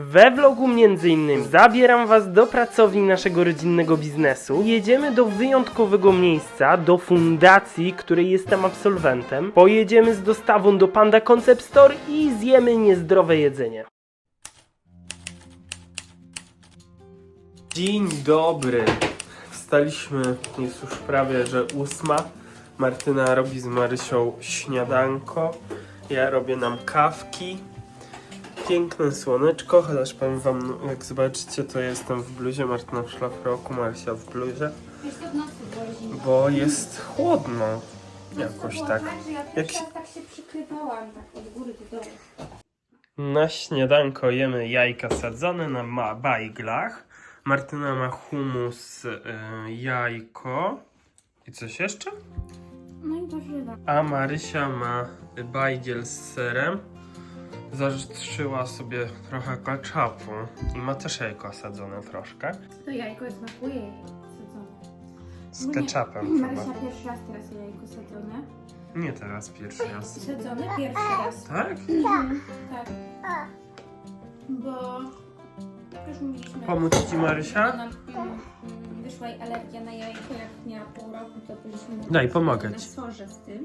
We vlogu między innymi zabieram Was do pracowni naszego rodzinnego biznesu. Jedziemy do wyjątkowego miejsca, do fundacji, której jestem absolwentem. Pojedziemy z dostawą do Panda Concept Store i zjemy niezdrowe jedzenie. Dzień dobry. Wstaliśmy, jest już prawie, że ósma. Martyna robi z Marysią śniadanko. Ja robię nam kawki. Piękne słoneczko, chociaż powiem wam, jak zobaczycie, to jestem w bluzie, Martyna w szlafroku, Marysia w bluzie, bo jest chłodno. Jakoś tak. Jak tak się przykrywałam, tak od góry do dołu. Na śniadanko jemy jajka sadzone na ma- bajglach. Martyna ma humus, y, jajko i coś jeszcze? No i warzywa. A Marysia ma bajdziel z serem. Zastrzyła sobie trochę kaczapu i ma też jajko sadzone troszkę. To jajko smakuje jej sadzone. Z Nie. ketchupem chyba. Marysia pierwszy raz teraz je jajko sadzone. Nie teraz pierwszy raz. Sadzone pierwszy raz. Tak? Mhm, tak. Bo już mówiliśmy. Pomóc ci Marysia? Ona, mm, mm, wyszła jej alergia na jajko, jak miała pół roku, to byliśmy Daj, pomogę na ci. sorze z tym.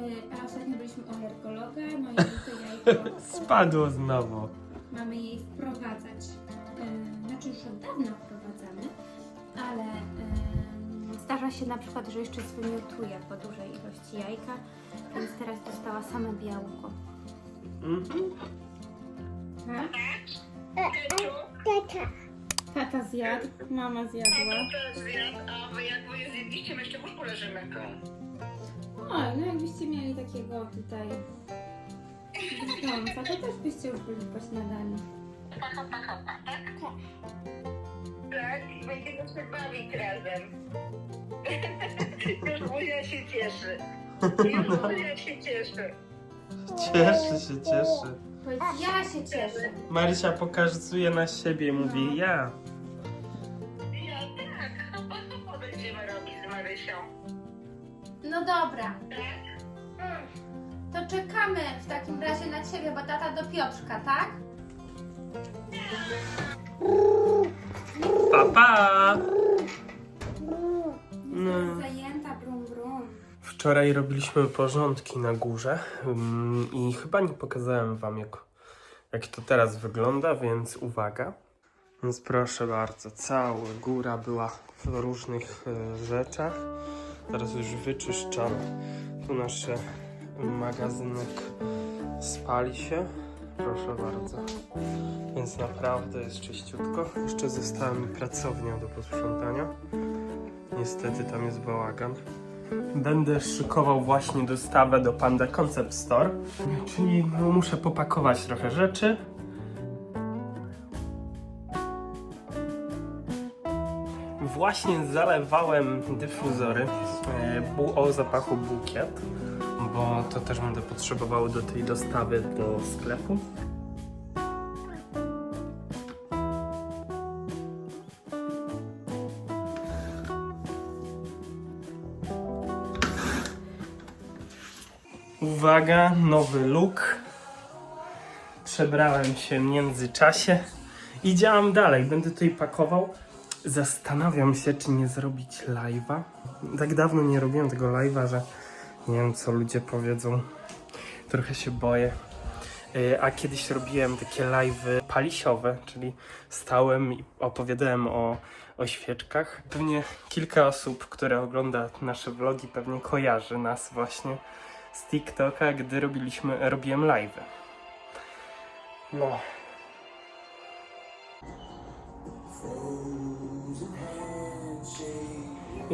Y, A ostatnio byliśmy u alergologa, no i to jajko Spadło znowu. mamy jej wprowadzać. Yy, Znaczy już od dawna wprowadzamy, ale yy, zdarza się na przykład, że jeszcze zwymiotuje po dużej ilości jajka, więc teraz dostała same białko. Mhm. Tak? Tata zjadł, mama zjadła. To zjadł, a wy jak wy je zjedliście, my jeszcze w łóżku leżymy. No jakbyście mieli takiego tutaj brzdąca, to też byście już byli po śniadaniu. Tak, i będziemy się bawić razem. Już Buzia się cieszy. Już Buzia się cieszy. Cieszy się, cieszy. Powiedz, ja się cieszę. Marysia pokazuje na siebie i mówi. Ja No dobra, Tak? to czekamy w takim razie na ciebie, bo tata do Piotrka, tak? Pa, pa! No. Zajęta, brum brum. Wczoraj robiliśmy porządki na górze ym, i chyba nie pokazałem wam jak, jak to teraz wygląda, więc uwaga. Więc proszę bardzo, cała góra była w różnych e, rzeczach. Teraz już wyczyszczam. Tu nasz magazynek spali się. Proszę bardzo. Więc naprawdę jest czyściutko. Jeszcze została mi pracownia do posprzątania. Niestety tam jest bałagan. Będę szykował właśnie dostawę do Panda Concept Store, czyli no, muszę popakować trochę rzeczy. Właśnie zalewałem dyfuzory e, bu- o zapachu bukiet, bo to też będę potrzebował do tej dostawy do sklepu. Uwaga, nowy look. Przebrałem się w międzyczasie i działam dalej. Będę tutaj pakował. Zastanawiam się, czy nie zrobić live'a. Tak dawno nie robiłem tego live'a, że nie wiem, co ludzie powiedzą. Trochę się boję. Yy, A kiedyś robiłem takie live'y palisiowe, czyli stałem i opowiadałem o, o świeczkach. Pewnie kilka osób, które ogląda nasze vlogi, pewnie kojarzy nas właśnie z TikToka, gdy robiliśmy, robiłem live. No.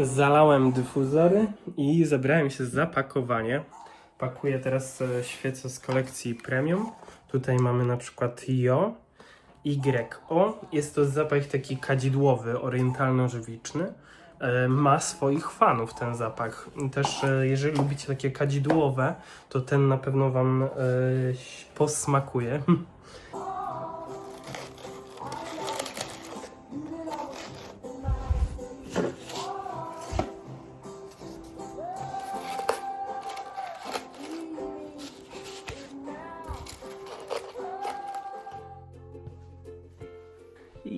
Zalałem dyfuzory i zabrałem się za pakowanie. Pakuję teraz e, świece z kolekcji premium. Tutaj mamy na przykład JO, YO. Jest to zapach taki kadzidłowy, orientalno-żywiczny. E, Ma swoich fanów ten zapach. Też e, jeżeli lubicie takie kadzidłowe, to ten na pewno wam posmakuje.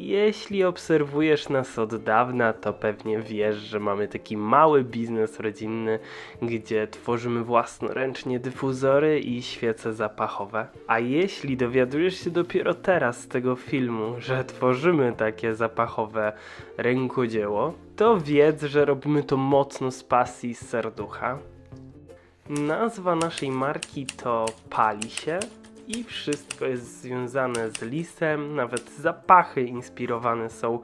Jeśli obserwujesz nas od dawna, to pewnie wiesz, że mamy taki mały biznes rodzinny, gdzie tworzymy własnoręcznie dyfuzory i świece zapachowe. A jeśli dowiadujesz się dopiero teraz z tego filmu, że tworzymy takie zapachowe rękodzieło, to wiedz, że robimy to mocno z pasji i z serducha. Nazwa naszej marki to Pali się i wszystko jest związane z lisem, nawet zapachy inspirowane są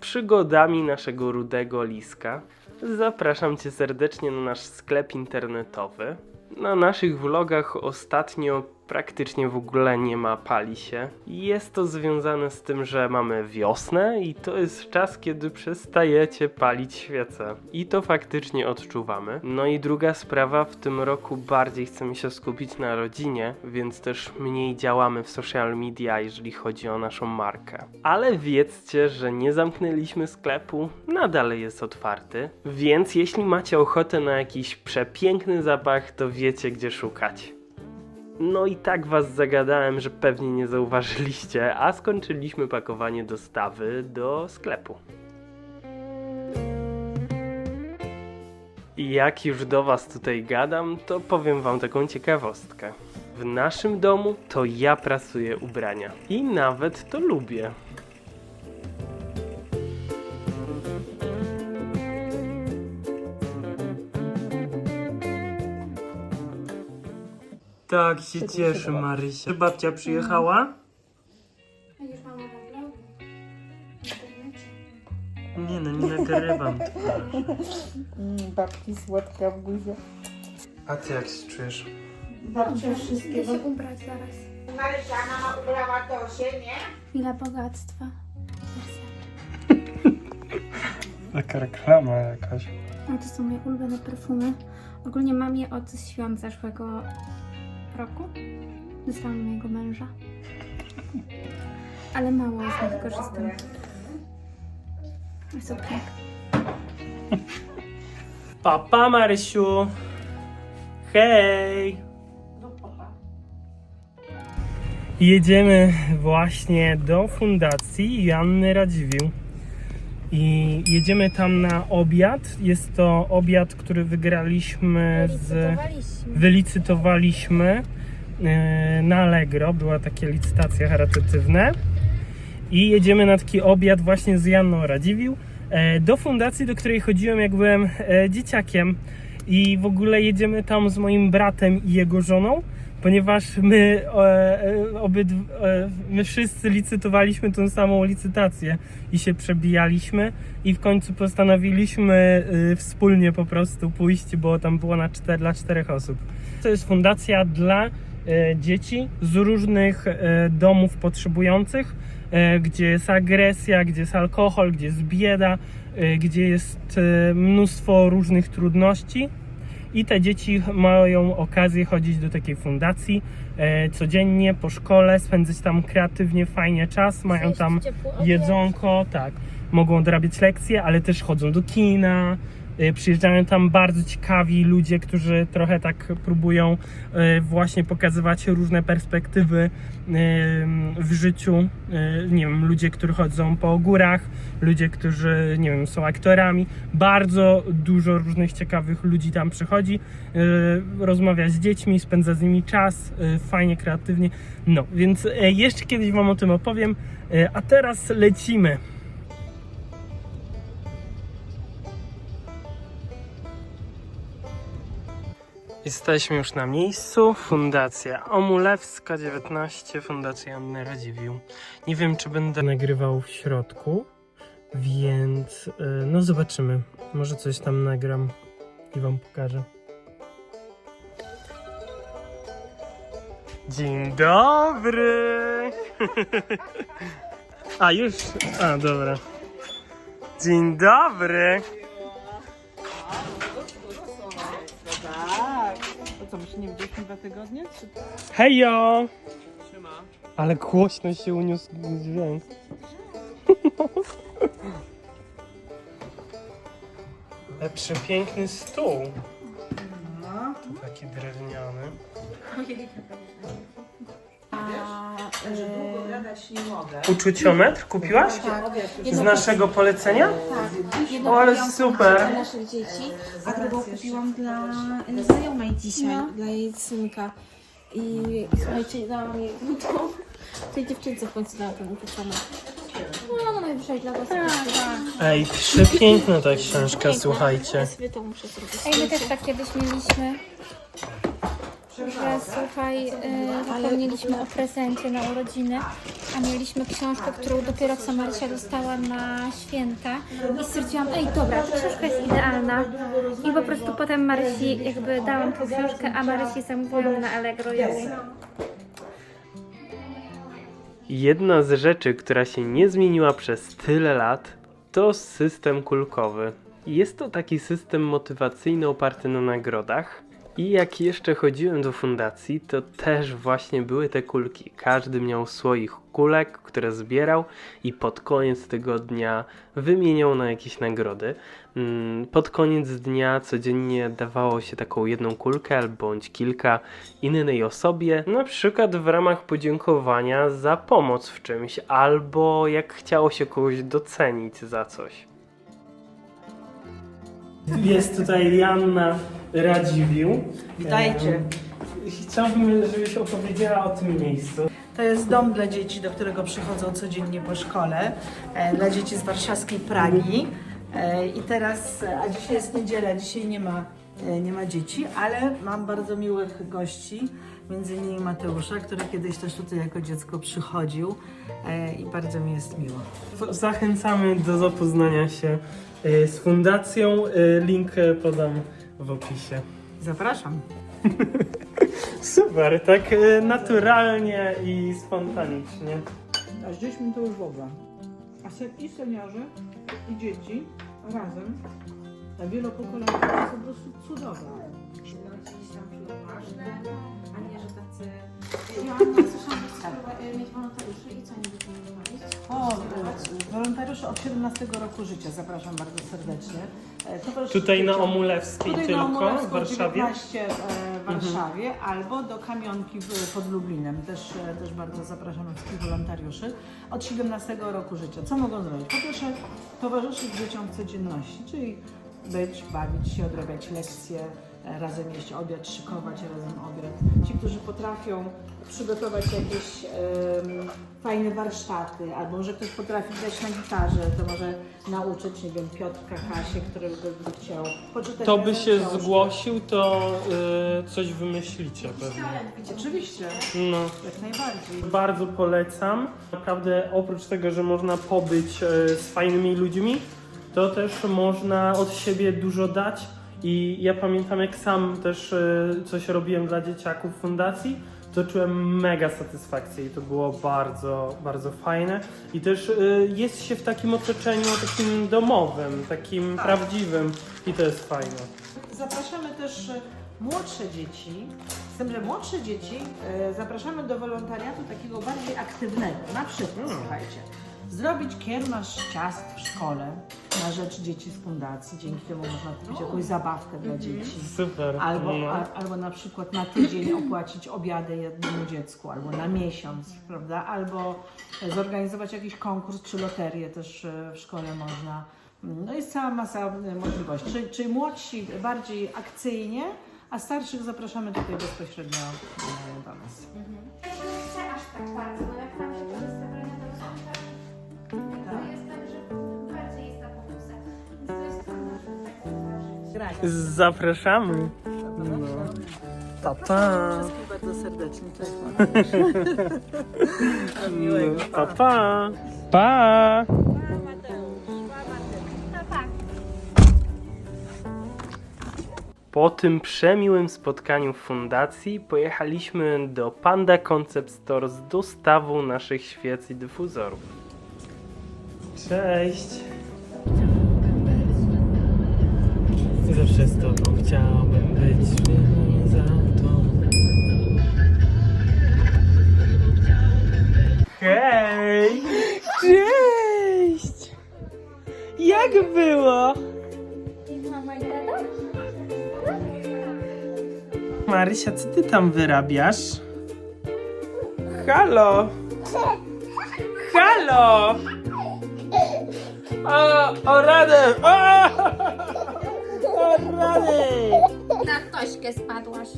przygodami naszego rudego liska. Zapraszam Cię serdecznie na nasz sklep internetowy. Na naszych vlogach ostatnio praktycznie w ogóle nie ma pali się. Jest to związane z tym, że mamy wiosnę i to jest czas, kiedy przestajecie palić świece. I to faktycznie odczuwamy. No i druga sprawa, w tym roku bardziej chcemy się skupić na rodzinie, więc też mniej działamy w social media, jeżeli chodzi o naszą markę. Ale wiedzcie, że nie zamknęliśmy sklepu, nadal jest otwarty, więc jeśli macie ochotę na jakiś przepiękny zapach, to wiecie gdzie szukać. No i tak was zagadałem, że pewnie nie zauważyliście, a skończyliśmy pakowanie dostawy do sklepu. I jak już do was tutaj gadam, to powiem wam taką ciekawostkę. W naszym domu to ja prasuję ubrania. I nawet to lubię. Tak się cieszę, Marysia. Babcia przyjechała? Już mama na vlogu. Nie no, nie nagrywam. Mm, babci słodka buzia. A ty jak się czujesz? Babcia wszystkiego. Się ubrać zaraz. Marysia, mama ubrała Tosię, nie? Chwila bogactwa. Taka reklama jakaś. No to są moje ulubione perfumy. Ogólnie mam je od świąt zeszłego roku. Dostałam mojego męża. Ale mało z nich korzystam. Jest ok. Papa Marysiu! Hej! Jedziemy właśnie do fundacji Janny Radziwiłł. I jedziemy tam na obiad. Jest to obiad, który wygraliśmy z. wylicytowaliśmy e, na Allegro. Była takie licytacje charytatywne. I jedziemy na taki obiad właśnie z Janną Radziwiłł e, do fundacji, do której chodziłem jak byłem e, dzieciakiem. I w ogóle jedziemy tam z moim bratem i jego żoną, ponieważ my e, e, my wszyscy licytowaliśmy tą samą licytację i się przebijaliśmy i w końcu postanowiliśmy e, wspólnie po prostu pójść, bo tam było na czter, dla czterech osób. To jest fundacja dla e, dzieci z różnych e, domów potrzebujących, e, gdzie jest agresja, gdzie jest alkohol, gdzie jest bieda, e, gdzie jest e, mnóstwo różnych trudności. I te dzieci mają okazję chodzić do takiej fundacji e, codziennie po szkole, spędzać tam kreatywnie, fajnie czas, mają tam jedzonko, tak. Mogą odrabiać lekcje, ale też chodzą do kina. Y, Przyjeżdżają tam bardzo ciekawi ludzie, którzy trochę tak próbują y, właśnie pokazywać różne perspektywy y, w życiu. Nie wiem, ludzie, którzy chodzą po górach, ludzie, którzy, nie wiem, są aktorami. Bardzo dużo różnych ciekawych ludzi tam przychodzi, rozmawia z dziećmi, spędza z nimi czas, fajnie, kreatywnie. No, więc jeszcze kiedyś Wam o tym opowiem, a teraz lecimy. Jesteśmy już na miejscu. Fundacja Omulewska 19, Fundacja Anny Radziwiłł. Nie wiem, czy będę nagrywał w środku, więc y, no zobaczymy. Może coś tam nagram i wam pokażę. Dzień dobry! A już? A, dobra. Dzień dobry! Co, my się nie widzieliśmy dwa tygodnie? Czy... Hejo! Ale głośno się uniósł dźwięk. Ale przepiękny stół. No. Taki drewniany. Także długo e, gadać nie mogę. Uczuciometr kupiłaś? tak, Z naszego polecenia? Tak, jedną O, ale kupiłam super. Dla naszych dzieci, a drugą kupiłam dla znajomej dzisiaj, No. dla jej synka. I, i słuchajcie, dałam jej tą, tej dziewczynce w końcu dałam ten uczuciometr. No, no najwyżej dla was. Tak, tak. Ej, przepiękna ta książka, słuchajcie. Ja sobie to muszę zrobić. Ej, my też tak kiedyś mieliśmy. Słuchaj, yy, zapomnieliśmy o prezencie na urodziny, a mieliśmy książkę, którą dopiero co Marysia dostała na święta i stwierdziłam, ej dobra, ta książka jest idealna i po prostu potem Marysi jakby dałam tą książkę, a Marysi zamówiłam na Allegro ją. Jedna z rzeczy, która się nie zmieniła przez tyle lat, to system kulkowy. Jest to taki system motywacyjny oparty na nagrodach. I jak jeszcze chodziłem do fundacji, to też właśnie były te kulki. Każdy miał swoich kulek, które zbierał i pod koniec tygodnia wymieniał na jakieś nagrody. Mm, Pod koniec dnia codziennie dawało się taką jedną kulkę albo kilka innej osobie, na przykład w ramach podziękowania za pomoc w czymś, albo jak chciało się kogoś docenić za coś. Jest tutaj Janna Radziwił. Witajcie. Chciałbym, żebyś opowiedziała o tym miejscu. To jest dom dla dzieci, do którego przychodzą codziennie po szkole, e, dla dzieci z warszawskiej Pragi. E, I teraz, e, a dzisiaj jest niedziela, dzisiaj nie ma, nie ma dzieci, ale mam bardzo miłych gości, między innymi Mateusza, który kiedyś też tutaj jako dziecko przychodził e, i bardzo mi jest miło. Zachęcamy do zapoznania się y, z fundacją. Link podam w opisie. Zapraszam. Super, tak naturalnie i spontanicznie. A z dziećmi to już w ogóle. A se, i seniorzy, i dzieci razem, ta wielopokoleniowa to jest po prostu cudowne. a nie, że tacy... Ja słyszałam, że chcesz mieć wolontariuszy i co oni będą robić? O, e, wolontariusze od 17 roku życia zapraszam bardzo serdecznie. E, towarzyszy Tutaj na dzieciom- Omulewskiej Tutaj tylko, na Omulewską w Warszawie. Mhm. 19 e, w Warszawie albo do Kamionki w, pod Lublinem. Też, e, też bardzo zapraszamy wszystkich wolontariuszy od 17 roku życia. Co mogą zrobić? Po pierwsze, towarzyszyć dzieciom w codzienności, czyli być, bawić się, odrabiać lekcje, e, razem jeść obiad, szykować razem obiad. Ci, którzy potrafią przygotować jakieś em, fajne warsztaty, albo może ktoś potrafi grać na gitarze, to może nauczyć, nie wiem, Piotrka, Kasię, którego by chciał poczytać To by się książkę. zgłosił, to y, coś wymyślicie pewnie. Oczywiście, No. jak najbardziej. Bardzo polecam. Naprawdę oprócz tego, że można pobyć e, z fajnymi ludźmi, to też można od siebie dużo dać. I ja pamiętam, jak sam też e, coś robiłem dla dzieciaków w fundacji, to czułem mega satysfakcję i to było bardzo, bardzo fajne. I też e, jest się w takim otoczeniu takim domowym, takim prawdziwym i to jest fajne. Zapraszamy też e, młodsze dzieci, z tym, że młodsze dzieci zapraszamy do wolontariatu takiego bardziej aktywnego. Na przykład, słuchajcie, zrobić kierunaż ciast w szkole na rzecz dzieci z fundacji. Dzięki temu można kupić jakąś zabawkę dla dzieci. Super. Albo, no. a, albo na przykład na tydzień opłacić obiady jednemu dziecku, albo na miesiąc, prawda? Albo zorganizować jakiś konkurs czy loterię też e, w szkole można. No jest cała masa e, możliwości. Czyli, czyli młodsi bardziej akcyjnie, a starszych zapraszamy tutaj bezpośrednio do nas. Ja się nie chcę aż tak bardzo, zauważyć. Grania. Zapraszamy. No. Pa, pa. Wszystkich bardzo serdecznie. Cześć. Miłego. No, Pa, pa. Pa. Po tym przemiłym spotkaniu w fundacji pojechaliśmy do Panda Concept Store z dostawą naszych świec i dyfuzorów. Cześć! Zawsze z tobą chciałbym być za to. Hej! Cześć! Jak było? Marysia, co ty tam wyrabiasz? Halo! Halo! O, o radę! O! Rady! Na tośkę spadłaś.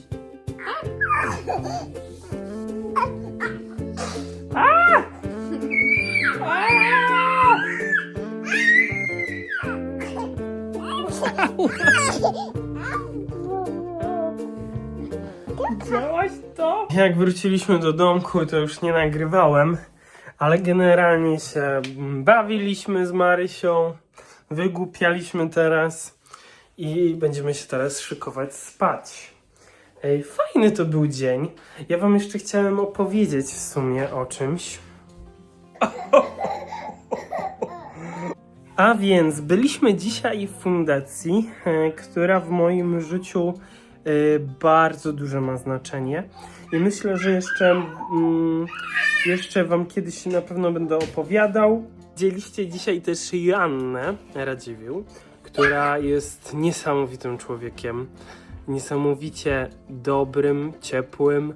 Widziałaś to? Jak wróciliśmy do domku, to już nie nagrywałem, ale generalnie się bawiliśmy z Marysią, wygłupialiśmy teraz i będziemy się teraz szykować spać. Ej, fajny to był dzień. Ja wam jeszcze chciałem opowiedzieć w sumie o czymś. A więc byliśmy dzisiaj w fundacji, e, która w moim życiu e, bardzo duże ma znaczenie. I myślę, że jeszcze, mm, jeszcze Wam kiedyś na pewno będę opowiadał. Widzieliście dzisiaj też Joannę Radziwiłł, która jest niesamowitym człowiekiem. Niesamowicie dobrym, ciepłym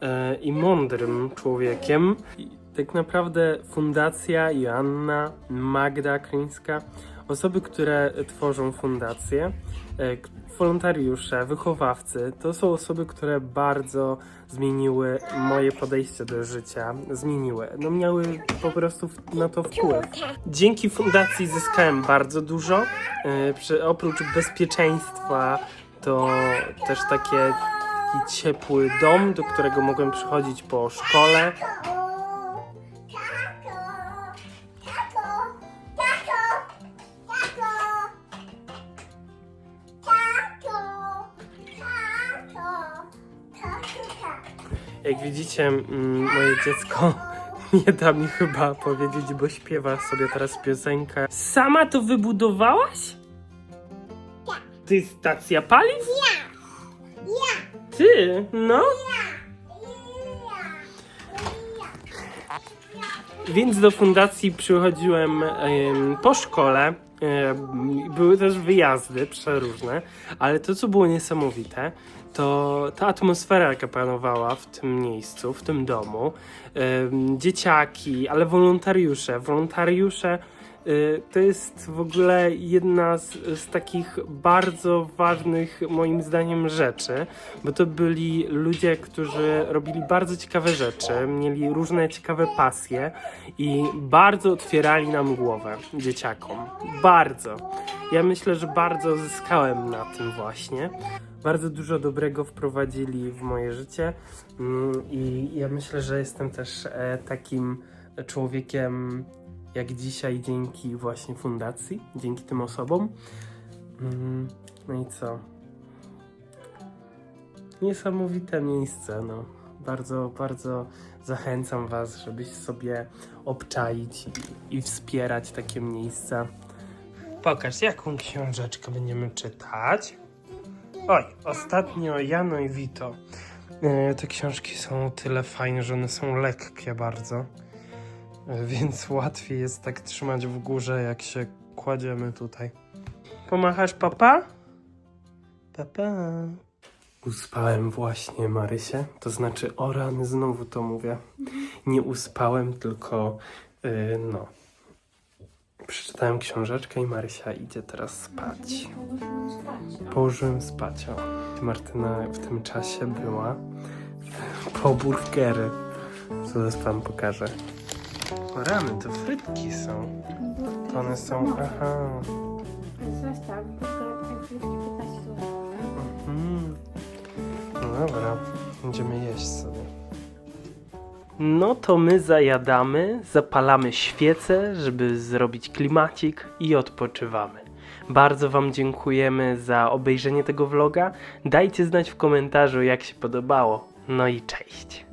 e, i mądrym człowiekiem. I tak naprawdę Fundacja Joanna, Magda Kryńska, osoby, które tworzą fundację, e, wolontariusze, wychowawcy, to są osoby, które bardzo zmieniły moje podejście do życia, zmieniły, no miały po prostu na to wpływ. Dzięki fundacji zyskałem bardzo dużo, e, przy, oprócz bezpieczeństwa to też takie taki ciepły dom, do którego mogłem przychodzić po szkole, widzicie, mm, moje dziecko nie da mi chyba powiedzieć, bo śpiewa sobie teraz piosenkę. Sama to wybudowałaś? To jest stacja paliw? Ty, no? Więc do fundacji przychodziłem em, po szkole. em, były też wyjazdy przeróżne, ale to, co było niesamowite, to ta atmosfera, jaka panowała w tym miejscu, w tym domu. Em, dzieciaki, ale wolontariusze. Wolontariusze y, to jest w ogóle jedna z, z takich bardzo ważnych, moim zdaniem, rzeczy, bo to byli ludzie, którzy robili bardzo ciekawe rzeczy, mieli różne ciekawe pasje i bardzo otwierali nam głowę dzieciakom. Bardzo. Ja myślę, że bardzo zyskałem na tym właśnie. Bardzo dużo dobrego wprowadzili w moje życie mm, i ja myślę, że jestem też e, takim człowiekiem jak dzisiaj dzięki właśnie fundacji, dzięki tym osobom. Mm, No i co? Niesamowite miejsce, no. Bardzo, bardzo zachęcam Was, żebyś sobie obczaić i, i wspierać takie miejsca. Pokaż, jaką książeczkę będziemy czytać. Oj, ostatnio Jano i Vito. E, Te książki są tyle fajne, że one są lekkie bardzo. E, Więc łatwiej jest tak trzymać w górze, jak się kładziemy tutaj. Pomachasz papa? Papa. Uspałem właśnie Marysię, to znaczy o rany znowu to mówię. Nie uspałem, tylko yy, no. Przeczytałem książeczkę i Marysia idzie teraz spać. Położyłem spać, o. Martyna w tym czasie była po burgery. Zaraz wam pokażę. O rany, to frytki są. To one są, aha. Zostaw, burger, frytki 15 zł. Mm. No dobra, będziemy jeść sobie. No to my zajadamy, zapalamy świecę, żeby zrobić klimacik i odpoczywamy. Bardzo Wam dziękujemy za obejrzenie tego vloga. Dajcie znać w komentarzu, jak się podobało. No i cześć.